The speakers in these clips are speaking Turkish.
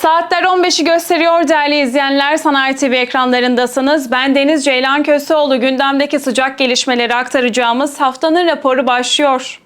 Saatler 15'i gösteriyor değerli izleyenler. Sanayi TV ekranlarındasınız. Ben Deniz Ceylan Köseoğlu. Gündemdeki sıcak gelişmeleri aktaracağımız haftanın raporu başlıyor.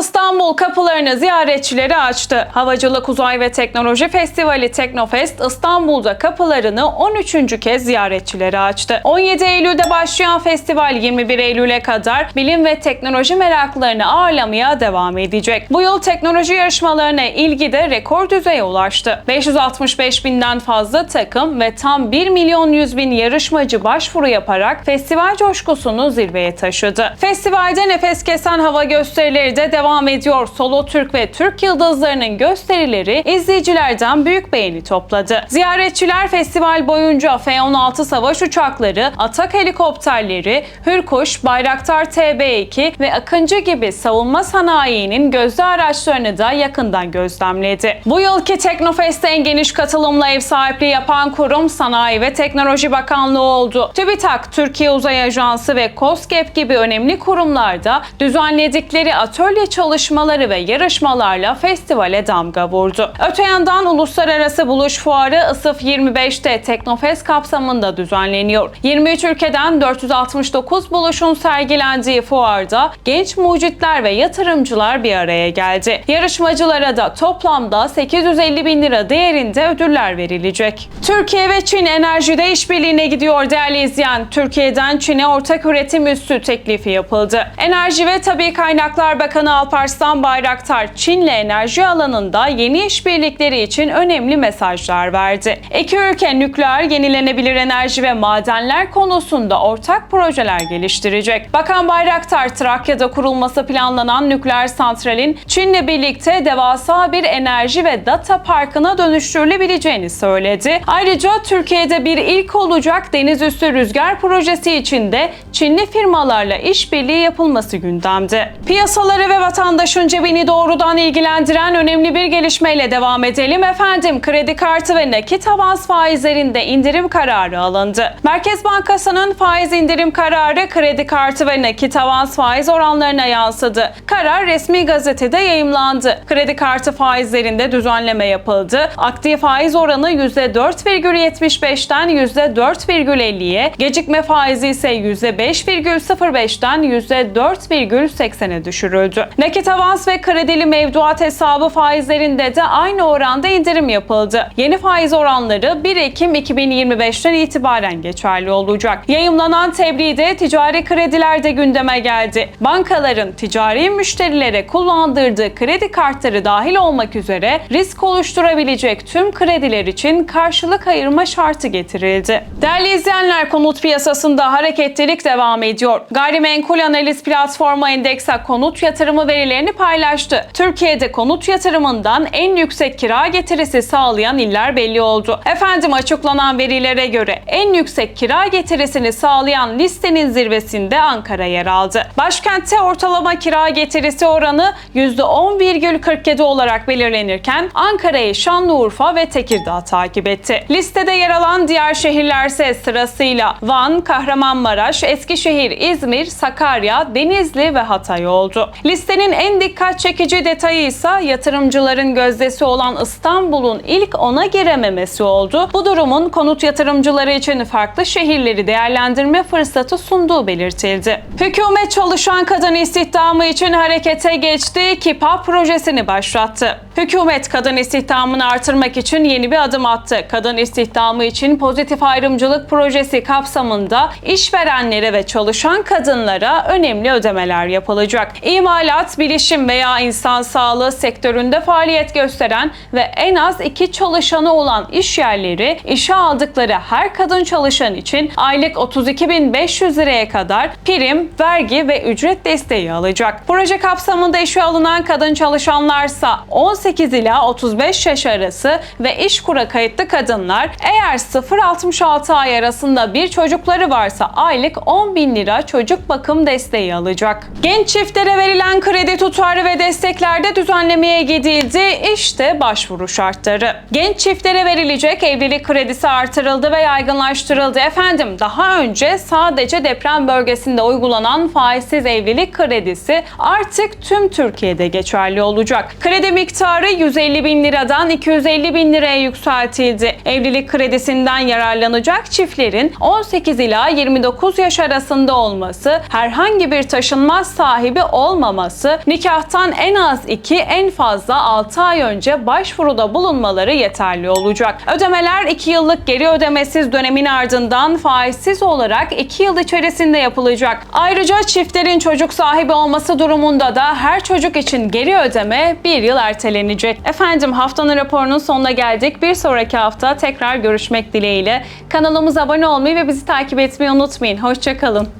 İstanbul kapılarını ziyaretçilere açtı. Havacılık Uzay ve Teknoloji Festivali Teknofest İstanbul'da kapılarını 13. kez ziyaretçilere açtı. 17 Eylül'de başlayan festival 21 Eylül'e kadar bilim ve teknoloji meraklılarını ağırlamaya devam edecek. Bu yıl teknoloji yarışmalarına ilgi de rekor düzeye ulaştı. 565 binden fazla takım ve tam 1 milyon 100 bin yarışmacı başvuru yaparak festival coşkusunu zirveye taşıdı. Festivalde nefes kesen hava gösterileri de devam ediyor. Solo Türk ve Türk yıldızlarının gösterileri izleyicilerden büyük beğeni topladı. Ziyaretçiler festival boyunca F-16 savaş uçakları, atak helikopterleri, Hürkuş, Bayraktar TB2 ve Akıncı gibi savunma sanayinin gözde araçlarını da yakından gözlemledi. Bu yılki Teknofest'e en geniş katılımla ev sahipliği yapan kurum Sanayi ve Teknoloji Bakanlığı oldu. TÜBİTAK, Türkiye Uzay Ajansı ve COSGAP gibi önemli kurumlarda düzenledikleri atölye çalışmaları ve yarışmalarla festivale damga vurdu. Öte yandan Uluslararası Buluş Fuarı ISIF 25'te Teknofest kapsamında düzenleniyor. 23 ülkeden 469 buluşun sergilendiği fuarda genç mucitler ve yatırımcılar bir araya geldi. Yarışmacılara da toplamda 850 bin lira değerinde ödüller verilecek. Türkiye ve Çin enerjide işbirliğine gidiyor değerli izleyen. Türkiye'den Çin'e ortak üretim üssü teklifi yapıldı. Enerji ve Tabi Kaynaklar Bakanı Alparslan Bayraktar, Çin'le enerji alanında yeni işbirlikleri için önemli mesajlar verdi. İki ülke nükleer, yenilenebilir enerji ve madenler konusunda ortak projeler geliştirecek. Bakan Bayraktar, Trakya'da kurulması planlanan nükleer santralin Çin'le birlikte devasa bir enerji ve data parkına dönüştürülebileceğini söyledi. Ayrıca Türkiye'de bir ilk olacak deniz üstü rüzgar projesi için de Çinli firmalarla işbirliği yapılması gündemde. Piyasaları ve vatandaşın cebini doğrudan ilgilendiren önemli bir gelişmeyle devam edelim. Efendim kredi kartı ve nakit avans faizlerinde indirim kararı alındı. Merkez Bankası'nın faiz indirim kararı kredi kartı ve nakit avans faiz oranlarına yansıdı. Karar resmi gazetede yayımlandı. Kredi kartı faizlerinde düzenleme yapıldı. Aktif faiz oranı %4,75'ten %4,50'ye, gecikme faizi ise %5,05'ten %4,80'e düşürüldü. Nakit avans ve kredili mevduat hesabı faizlerinde de aynı oranda indirim yapıldı. Yeni faiz oranları 1 Ekim 2025'ten itibaren geçerli olacak. Yayımlanan tebliğde ticari krediler de gündeme geldi. Bankaların ticari müşterilere kullandırdığı kredi kartları dahil olmak üzere risk oluşturabilecek tüm krediler için karşılık ayırma şartı getirildi. Değerli izleyenler konut piyasasında hareketlilik devam ediyor. Gayrimenkul analiz platformu Endeksa konut yatırımı verilerini paylaştı. Türkiye'de konut yatırımından en yüksek kira getirisi sağlayan iller belli oldu. Efendim açıklanan verilere göre en yüksek kira getirisini sağlayan listenin zirvesinde Ankara yer aldı. Başkentte ortalama kira getirisi oranı %10,47 olarak belirlenirken Ankara'yı Şanlıurfa ve Tekirdağ takip etti. Listede yer alan diğer şehirlerse sırasıyla Van, Kahramanmaraş, Eskişehir, İzmir, Sakarya, Denizli ve Hatay oldu. Listenin en dikkat çekici detayı ise yatırımcıların gözdesi olan İstanbul'un ilk ona girememesi oldu. Bu durumun konut yatırımcıları için farklı şehirleri değerlendirme fırsatı sunduğu belirtildi. Hükümet çalışan kadın istihdamı için harekete geçti, KİPA projesini başlattı. Hükümet kadın istihdamını artırmak için yeni bir adım attı. Kadın istihdamı için pozitif ayrımcılık projesi kapsamında işverenlere ve çalışan kadınlara önemli ödemeler yapılacak. İmalat ziraat, bilişim veya insan sağlığı sektöründe faaliyet gösteren ve en az iki çalışanı olan iş yerleri işe aldıkları her kadın çalışan için aylık 32.500 liraya kadar prim, vergi ve ücret desteği alacak. Proje kapsamında işe alınan kadın çalışanlarsa 18 ila 35 yaş arası ve iş kura kayıtlı kadınlar eğer 0-66 ay arasında bir çocukları varsa aylık 10 bin lira çocuk bakım desteği alacak. Genç çiftlere verilen kredi tutarı ve desteklerde düzenlemeye gidildi. İşte başvuru şartları. Genç çiftlere verilecek evlilik kredisi artırıldı ve yaygınlaştırıldı. Efendim daha önce sadece deprem bölgesinde uygulanan faizsiz evlilik kredisi artık tüm Türkiye'de geçerli olacak. Kredi miktarı 150 bin liradan 250 bin liraya yükseltildi. Evlilik kredisinden yararlanacak çiftlerin 18 ila 29 yaş arasında olması, herhangi bir taşınmaz sahibi olmaması, nikahtan en az 2 en fazla 6 ay önce başvuruda bulunmaları yeterli olacak. Ödemeler 2 yıllık geri ödemesiz dönemin ardından faizsiz olarak 2 yıl içerisinde yapılacak. Ayrıca çiftlerin çocuk sahibi olması durumunda da her çocuk için geri ödeme 1 yıl ertelenecek. Efendim haftanın raporunun sonuna geldik. Bir sonraki hafta tekrar görüşmek dileğiyle. Kanalımıza abone olmayı ve bizi takip etmeyi unutmayın. Hoşçakalın.